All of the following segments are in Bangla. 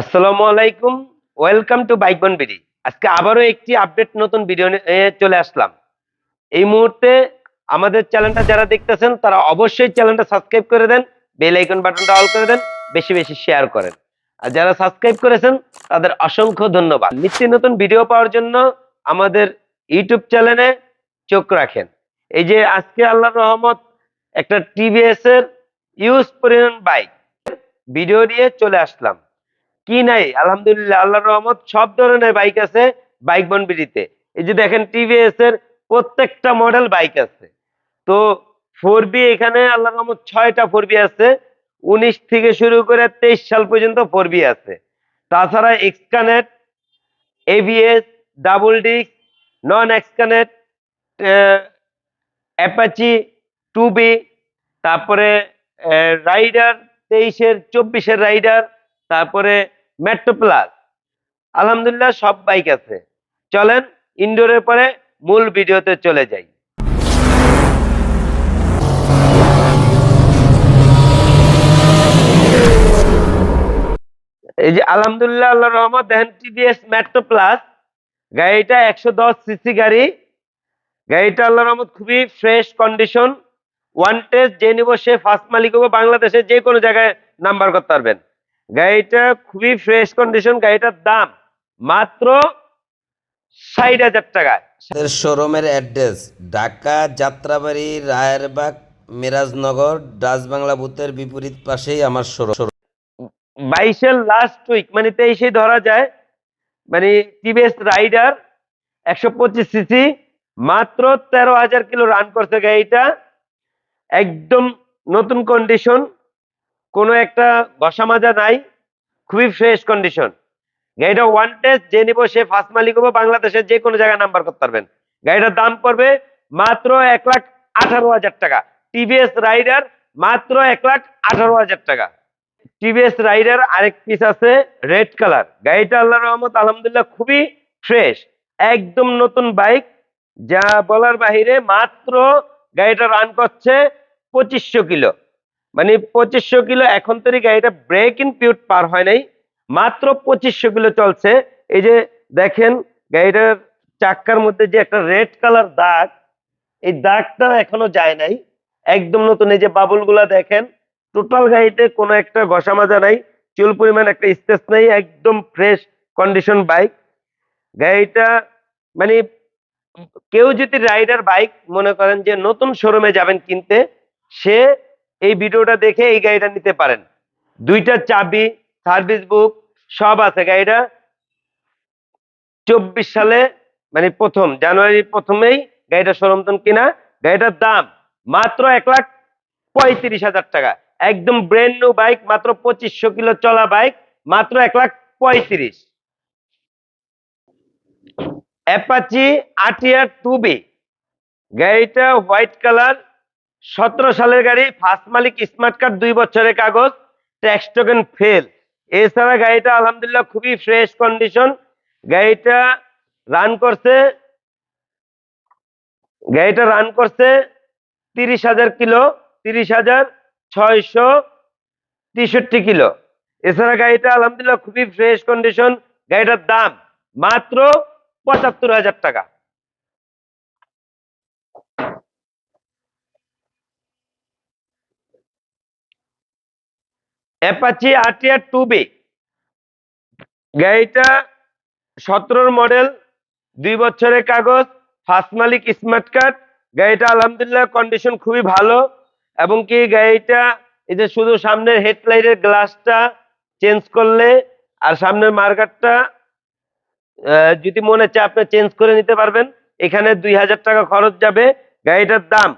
আসসালামু আলাইকুম, ওয়েলকাম টু বাইক বিডি। আজকে আবারও একটি আপডেট নতুন ভিডিও চলে আসলাম। এই মুহূর্তে আমাদের চ্যানেলটা যারা দেখতেছেন, তারা অবশ্যই চ্যানেলটা সাবস্ক্রাইব করে দেন, বেল আইকন বাটনটা অল করে দেন, বেশি বেশি শেয়ার করেন। আর যারা সাবস্ক্রাইব করেছেন, তাদের অসংখ্য ধন্যবাদ। নিত্য নতুন ভিডিও পাওয়ার জন্য আমাদের ইউটিউব চ্যানেলে চোখ রাখেন। এই যে আজকে আল্লাহ রহমত, একটা টিভিএস এর ইউজ পরিমাণ বাইক। ভিডিও নিয়ে চলে আসলাম। কি নাই? আলহামদুলিল্লাহ, আল্লাহর রহমত, সব ধরনের বাইক আছে বাইক বনবিডিতে। এই যে দেখেন টিভিএস এর প্রত্যেকটা মডেল বাইক আছে। তো ফোর বি এখানে আল্লাহর রহমত ছয়টা ফোর বি আছে, উনিশ থেকে শুরু করে তেইশ সাল পর্যন্ত ফোর বি আছে। তাছাড়া Xonnect ABS double disc non Xonnect Apache two V তারপরে রাইডার তেইশের, চব্বিশের রাইডার তারপরে মেট্রো প্লাস আলহামদুলিল্লাহ, সব বাইক আছে। চলেন ইনডোরের পরে মূল ভিডিওতে চলে যাই। এই যে, আলহামদুলিল্লাহ আল্লাহ রহমত, দেখেন টিভিএস মেট্রো প্লাস গাড়িটা একশো দশ সিসি গাড়ি। গাড়িটা আল্লাহ রহমত, খুবই ফ্রেশ কন্ডিশন ওয়ান টেস্ট যে নিব, সে ফার্স্ট মালিক হব বাংলাদেশে যে কোনো জায়গায় নাম্বার করতে পারবেন। গাড়িটা খুবই ফ্রেশ কন্ডিশন গাড়িটার দাম মাত্র ষাট হাজার টাকা। শোরুমের অ্যাড্রেস ঢাকা যাত্রাবাড়ি রায়েরবাগ মিরাজনগর ডাচ বাংলা বুথের বিপরীত পাশেই আমার শোরুম বাইশের লাস্ট উইক মানে তেইশে ধরা যায় মানে টিভিএস রাইডার একশো পঁচিশ সিসি মাত্র তেরো হাজার কিলো রান করছে গাড়িটা। একদম নতুন কন্ডিশন কোনো একটা ঘষা মাজা নাই, খুবই ফ্রেশ কন্ডিশন গাড়িটা ওয়ান টেস্ট যে নিব সে ফার্স্ট মালিক হব, বাংলাদেশের যে কোনো জায়গায় নাম্বার করতে পারবেন। গাড়িটার দাম পড়বে মাত্র এক লাখ আঠারো হাজার টাকা। টিভিএস রাইডার মাত্র এক লাখ আঠারো হাজার টাকা। টিভিএস রাইডার আরেক পিস আছে রেড কালার গাড়িটা আল্লাহ রহমত, আলহামদুলিল্লাহ খুবই ফ্রেশ একদম নতুন বাইক যা বলার বাহিরে মাত্র গাড়িটা রান করছে পঁচিশশো কিলো। মানে পঁচিশশো কিলো এখন তৈরি গাড়িটা ব্রেক ইন পিউট পার হয় নাই। মাত্র পঁচিশশো কিলো চলছে। এই যে দেখেন, গাড়িটার চাক্কার মধ্যে যে একটা রেড কালার দাগ, এই দাগটা এখনও যায় নাই। একদম নতুন, এই যে বাবুলগুলা দেখেন টোটাল গাড়িতে কোনো একটা ঘষা মাজা নাই, চুল পরিমাণ একটা স্পেস নেই, একদম ফ্রেশ কন্ডিশন বাইক গাড়িটা মানে কেউ যদি রাইডার বাইক মনে করেন যে নতুন শোরুমে যাবেন কিনতে, সে এই ভিডিওটা দেখে এই গাড়িটা নিতে পারেন। দুইটা চাবি সার্ভিস বুক সব আছে। গাড়িটা চব্বিশ সালে মানে প্রথম জানুয়ারি প্রথমেই গাড়িটা সরমতন কিনা। গাড়িটার দাম মাত্র এক লাখ পঁয়ত্রিশ হাজার টাকা। একদম ব্র্যান্ড নিউ বাইক মাত্র পঁচিশশো কিলো চলা বাইক মাত্র এক লাখ পঁয়ত্রিশ। অ্যাপাচি আটিয়ার টু বি গাড়িটা হোয়াইট কালার সতেরো সালের গাড়ি ফার্স্ট মালিক স্মার্ট কার্ড দুই বছরের কাগজ ট্যাক্স টোকেন ফেল এছাড়া গাড়িটা আলহামদুলিল্লাহ খুবই ফ্রেশ কন্ডিশন গাড়িটা রান করছে, গাড়িটা রান করছে তিরিশ হাজার কিলো, তিরিশ হাজার ছয়শো তেষট্টি কিলো। এছাড়া গাড়িটা আলহামদুলিল্লাহ খুবই ফ্রেশ কন্ডিশন গাড়িটার দাম মাত্র পঁচাত্তর হাজার টাকা। অ্যাপাচি আরটিআর টু বি গাড়িটা সতেরোর মডেল, দুই বছরের কাগজ ফার্স্ট মালিক স্মার্ট কার্ড। গাড়িটা আলহামদুলিল্লাহ কন্ডিশন খুবই ভালো এবং কি গাড়িটা, এই যে শুধু সামনের হেডলাইটের গ্লাসটা চেঞ্জ করলে আর সামনের মার্কারটা যদি মনে চায় আপনি চেঞ্জ করে নিতে পারবেন। এখানে দুই হাজার টাকা খরচ যাবে। গাড়িটার দাম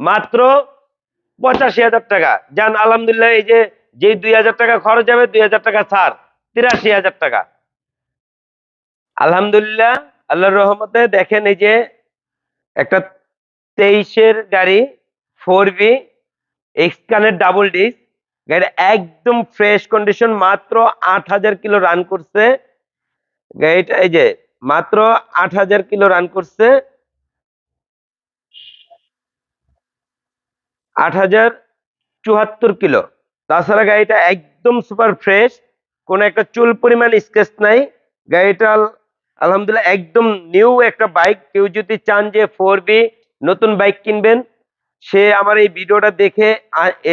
মাত্র পঁচাশি হাজার টাকা। যান আলহামদুলিল্লাহ, এই যে, যেই দুই হাজার টাকা খরচ যাবে, দুই হাজার টাকা ছাড়, তিরাশি হাজার টাকা। আলহামদুলিল্লাহ, আল্লাহর রহমতে দেখেন এই যে, একটা তেইশের গাড়ি, ফোর বি এক্সকানের ডাবল ডিস্ক গাড়ি একদম ফ্রেশ কন্ডিশন মাত্র আট হাজার কিলো রান করছে। গাড়িটা এই যে, মাত্র আট হাজার কিলো রান করছে। আট হাজার চুয়াত্তর কিলো। তাছাড়া গাড়িটা একদম সুপার ফ্রেশ কোনো একটা চুল পরিমাণ স্কেচ নাই। গাড়িটা আলহামদুলিল্লাহ একদম নিউ একটা বাইক কেউ যদি চান যে ফোর বি নতুন বাইক কিনবেন, সে আমার এই ভিডিওটা দেখে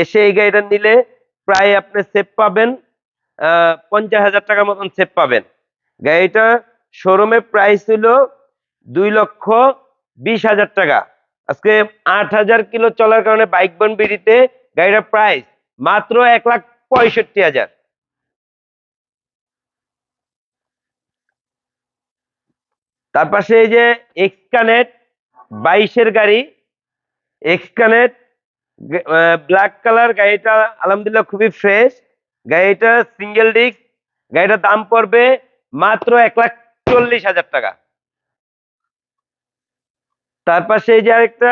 এসে এই গাড়িটা নিলে প্রায় আপনি সেভ পাবেন পঞ্চাশ হাজার টাকার মতন সেভ পাবেন। গাড়িটা শোরুমে প্রাইস ছিল দুই লক্ষ বিশ হাজার টাকা। আজকে আট হাজার কিলো চলার কারণে বাইক বন বিড়িতে গাড়িটার প্রাইস মাত্র এক লাখ পঁয়ষট্টি হাজার। তার পাশে এই যে এক্সকানেট বাইশের গাড়ি এক্সকানেট ব্ল্যাক কালার গাড়িটা আলহামদুলিল্লাহ খুবই ফ্রেশ গাড়িটা সিঙ্গেল ডিস্ক গাড়িটার দাম পড়বে মাত্র এক লাখ চল্লিশ হাজার টাকা। তার পাশে এই যে আরেকটা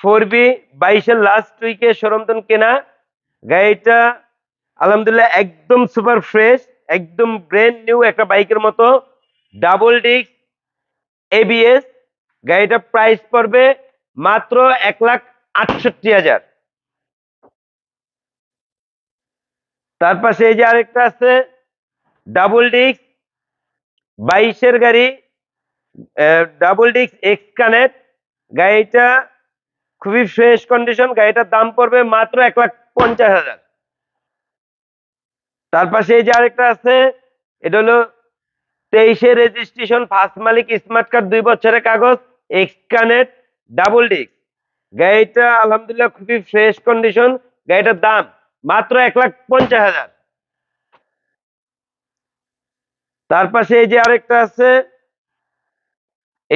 ফোর বি বাইশের লাস্ট উইকে সরমতন কেনা। গাড়িটা আলহামদুলিল্লাহ একদম সুপার ফ্রেশ একদম ব্র্যান্ড নিউ একটা বাইকের মতো। ডাবল ডিস্ক এবিএস গাড়িটা প্রাইস পড়বে মাত্র এক লাখ আটষট্টি হাজার। তার পাশে এই যে আরেকটা আছে ডাবল ডিস্ক বাইশের গাড়ি ডাবল ডিস্ক এক্স কানেক্ট গাড়িটা খুবই ফ্রেশ কন্ডিশন গাড়িটার দাম পড়বে মাত্র এক লাখ পঞ্চাশ হাজার। তার পাশে এই যে আরেকটা আছে, এটা হলো তেইশে রেজিস্ট্রেশন ফার্স্ট মালিক স্মার্ট কার্ড দুই বছরের কাগজ এক্স কানেক্ট ডাবল ডিস্ক গাড়িটা আলহামদুলিল্লাহ খুবই ফ্রেশ কন্ডিশন গাড়িটার দাম মাত্র এক লাখ পঞ্চাশ হাজার। তার পাশে এই যে আরেকটা আছে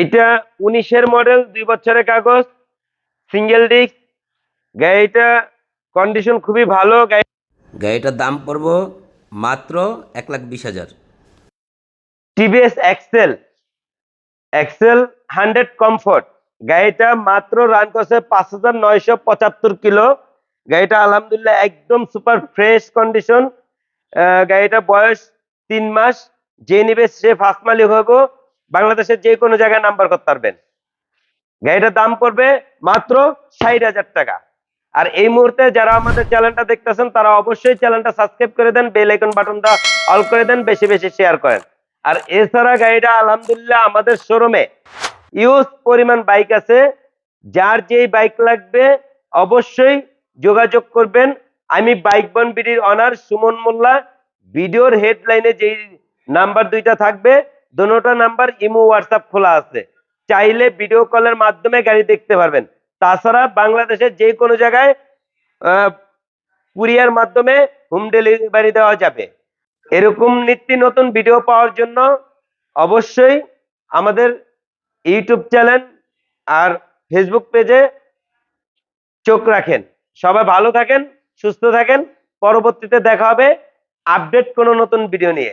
এটা উনিশের মডেল দুই বছরের কাগজ সিঙ্গেল ডিস্ক গাড়িটা কন্ডিশন খুবই ভালো। গাড়ি গাড়িটার দাম পড়ব মাত্র এক লাখ বিশ হাজার। TVS XL XL hundred comfort গাড়িটা মাত্র রান করছে পাঁচ হাজার নয়শো পঁচাত্তর কিলো। গাড়িটা আলহামদুলিল্লাহ একদম সুপার ফ্রেশ কন্ডিশন গাড়িটা বয়স তিন মাস। যে নিবে সে ফার্স্ট মালিক হইব বাংলাদেশের যে কোনো জায়গায় নাম্বার করতে পারবেন। গাড়িটার দাম পড়বে মাত্র ষাট হাজার টাকা। আর এই মুহূর্তে যারা আমাদের চ্যানেলটা দেখতেছেন, তারা অবশ্যই চ্যানেলটা সাবস্ক্রাইব করে দেন, বেল আইকন বাটনটা অল করে দেন, বেশি বেশি শেয়ার করেন। আর এছাড়া গাড়িটা আলহামদুলিল্লাহ আমাদের শোরুমে ইউজ পরিমাণ বাইক আছে। যার যেই বাইক লাগবে, অবশ্যই যোগাযোগ করবেন। আমি বাইক বন বিডির অনার সুমন মোল্লা। ভিডিওর হেডলাইনে যেই নাম্বার দুইটা থাকবে দোনোটা নাম্বার ইমো হোয়াটসঅ্যাপ খোলা আছে। চাইলে ভিডিও কলের মাধ্যমে গাড়ি দেখতে পারবেন। তাছাড়া বাংলাদেশের যে কোনো জায়গায় কুরিয়ার মাধ্যমে হোম ডেলিভারি দেওয়া যাবে। এরকম নিত্য নতুন ভিডিও পাওয়ার জন্য অবশ্যই আমাদের ইউটিউব চ্যানেল আর ফেসবুক পেজে চোখ রাখেন। সবাই ভালো থাকেন, সুস্থ থাকেন। পরবর্তীতে দেখা হবে আপডেট কোনো নতুন ভিডিও নিয়ে।